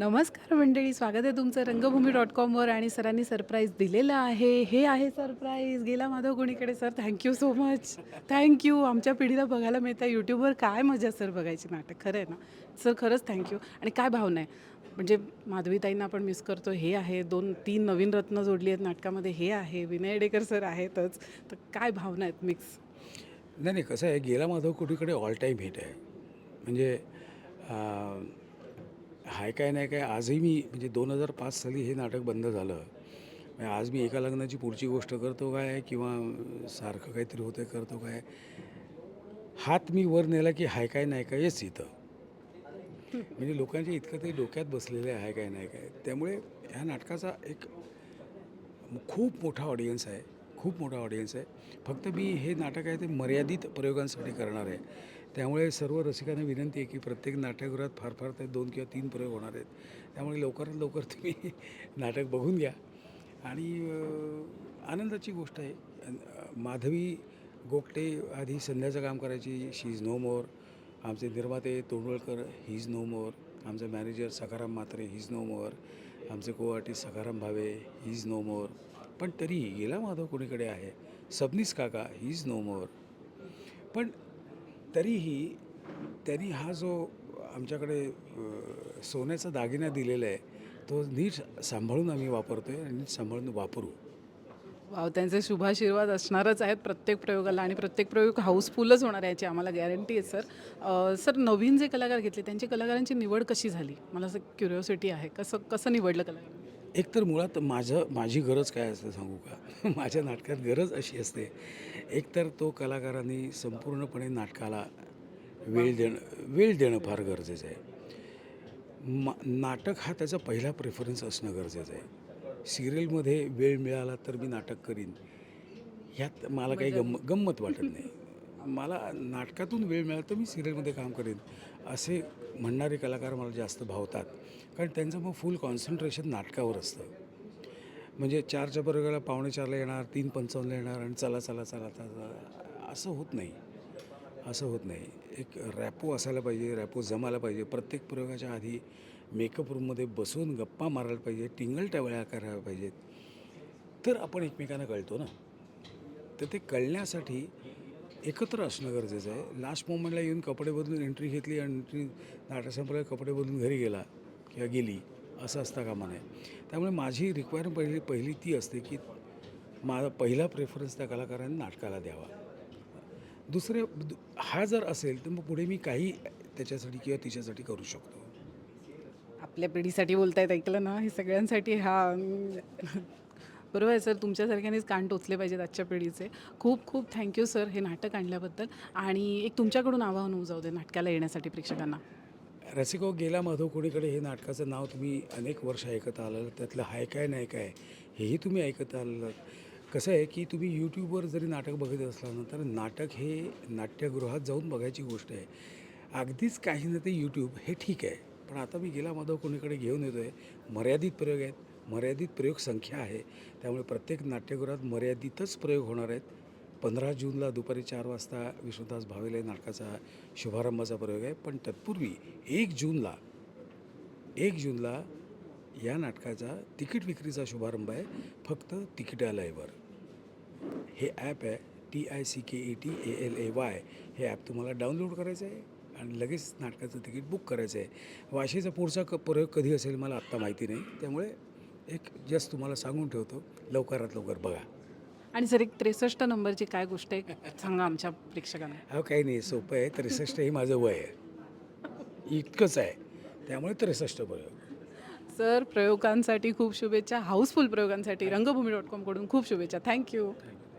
नमस्कार मंडळी स्वागत आहे तुमचं रंगभूमी डॉट कॉमवर आणि सरांनी सरप्राईज दिलेलं आहे. हे आहे सरप्राईज. गेला Madhav कोणीकडे sir thank you so much thank you आमच्या पिढीला बघायला मिळतं. यूट्यूबवर काय मजा सर बघायची नाटक. खरं आहे ना? सर खरंच थँक्यू आणि काय भावना आहे? म्हणजे माधवीताईंना आपण मिस करतो हे आहे. दोन तीन नवीन रत्न जोडली आहेत नाटकामध्ये. हे आहे. विनय डेकर सर आहेतच. तर काय भावना आहेत मिक्स नाही नाही कसं आहे गेला माधव कुठेकडे ऑल टाईम हिट आहे. म्हणजे हाय काय नाही काय आजही मी म्हणजे दोन हजार पाच साली हे नाटक बंद झालं. म्हणजे आज मी एका लग्नाची पुढची गोष्ट करतो काय किंवा सारखं काहीतरी होतं करतो काय हात मी वर नेला की हाय काय नाही काय येच इथं. म्हणजे लोकांच्या इतकं तरी डोक्यात बसलेलं आहे काय नाही काय. त्यामुळे ह्या नाटकाचा एक खूप मोठा ऑडियन्स आहे. खूप मोठा ऑडियन्स आहे. फक्त मी हे नाटक आहे ते मर्यादित प्रयोगांसाठी करणार आहे. त्यामुळे सर्व रसिकांना विनंती आहे की प्रत्येक नाट्यगृहात फार फार ते दोन किंवा तीन प्रयोग होणार आहेत. त्यामुळे लवकरात लवकर तुम्ही नाटक बघून घ्या. आणि आनंदाची गोष्ट आहे माधवी गोगटे आधी संध्याचं काम करायची शी इज नो मोर आमचे निर्माते तोंडवळकर ही इज नो मोर आमचे manager Sakharam Matre he is no more आमचे co artist Sakharam Bhave he is no more पण तरीही गेला माधव कुणीकडे आहे? सबनीस काका ही इज नो मोर पण तरीही त्यांनी हा जो आमच्याकडे सोन्याचा दागिना दिलेला आहे तो नीट सांभाळून आम्ही वापरतो आहे आणि नीट सांभाळून वापरू. वाव त्यांचे शुभाशीर्वाद असणारच आहेत प्रत्येक प्रयोगाला आणि प्रत्येक प्रयोग हाऊसफुलच होणार याची आम्हाला गॅरंटी आहे सर सर नवीन जे कलाकार घेतले त्यांची कलाकारांची निवड कशी झाली? मला असं क्युरिओसिटी आहे. कसं कसं निवडलं कलाकार? एकतर मुळात माझं माझी गरज काय असते सांगू का? माझ्या नाटकात गरज अशी असते. एकतर तो कलाकारांनी संपूर्णपणे नाटकाला वेळ देणं वेळ देणं फार गरजेचं आहे. मा नाटक हा त्याचा पहिला प्रेफरन्स असणं गरजेचं आहे. सिरियलमध्ये वेळ मिळाला तर मी नाटक करीन. ह्यात मला काही गंम गंमत वाटत नाही. मला नाटकातून वेळ मिळाला तर मी सिरियलमध्ये काम करेन असे म्हणणारे कलाकार मला जास्त भावतात. कारण त्यांचं मग फुल कॉन्सन्ट्रेशन नाटकावर असतं. म्हणजे चारच्या बरोबरला पावणे चारला येणार तीन पंचावन्नला येणार आणि चला चला चला चला असं होत नाही. असं होत नाही. एक रॅपो असायला पाहिजे रॅपो जमायला पाहिजे. प्रत्येक प्रयोगाच्या आधी मेकअप रूममध्ये बसून गप्पा मारायला पाहिजे टिंगल टवळ्या करायला पाहिजेत. तर आपण एकमेकांना कळतो ना. तर ते कळण्यासाठी एकत्र असणं गरजेचं आहे. लास्ट मोमेंटला येऊन कपडे बदलून एंट्री घेतली आणि एंट्री नाटक संपलं कपडे बदलून घरी गेला किंवा गेली असं असता कामा नये त्यामुळे माझी रिक्वायरमेंट पहिली पहिली ती असते की माझा पहिला प्रेफरन्स त्या कलाकारांनी नाटकाला द्यावा. दुसरे दु- हा जर असेल तर मग पुढे मी काही त्याच्यासाठी किंवा तिच्यासाठी करू शकतो. आपल्या पिढीसाठी बोलतायत ऐकलं ना? हे सगळ्यांसाठी हा. बरोबर आहे सर तुमच्यासारख्यानेच कान टोचले पाहिजेत आजच्या पिढीचे. खूप खूप थँक्यू सर हे नाटक आणल्याबद्दल. आणि एक तुमच्याकडून आवाहन होऊ जाऊ दे नाटकाला येण्यासाठी प्रेक्षकांना. रसिको गेला माधव कोडीकडे हे नाटकाचं नाव तुम्ही अनेक वर्ष ऐकत आलं त्यातलं हाय काय नाही काय हेही तुम्ही ऐकत आलं कसं आहे की तुम्ही यूट्यूबवर जरी नाटक बघत असला तर नाटक हे नाट्यगृहात जाऊन बघायची गोष्ट आहे. अगदीच काही ना ते यूट्यूब हे ठीक आहे. पण आता मी गेला माधव कोणीकडे घेऊन येतो आहे मर्यादित प्रयोग आहेत. मर्यादित प्रयोग संख्या आहे. त्यामुळे प्रत्येक नाट्यगृहात मर्यादितच प्रयोग होणार आहेत. पंधरा जूनला दुपारी चार वाजता विष्णुदास भावेले नाटकाचा शुभारंभाचा प्रयोग आहे. पण तत्पूर्वी एक जूनला एक जूनला या नाटकाचा तिकीट विक्रीचा शुभारंभ आहे. फक्त तिकिटालयवर हे ॲप आहे. T I C K E T A L A Y. हे ॲप तुम्हाला डाउनलोड करायचं आहे. आणि लगेच नाटकाचं तिकीट बुक करायचं आहे. वाशीचा पुढचा क प्रयोग कधी असेल मला आत्ता माहिती नाही. त्यामुळे एक जस्ट तुम्हाला सांगून ठेवतो. लवकरात लवकर बघा. आणि सर एक त्रेसष्ट नंबरची काय गोष्ट आहे सांगा आमच्या प्रेक्षकांना. अहो काही नाही सोपं आहे. त्रेसष्ट हे माझं वय आहे. इतकंच आहे. त्यामुळे त्रेसष्ट प्रयोग. सर प्रयोगांसाठी खूप शुभेच्छा. हाऊसफुल प्रयोगांसाठी रंगभूमी डॉट कॉमकडून खूप शुभेच्छा. Thank you thank you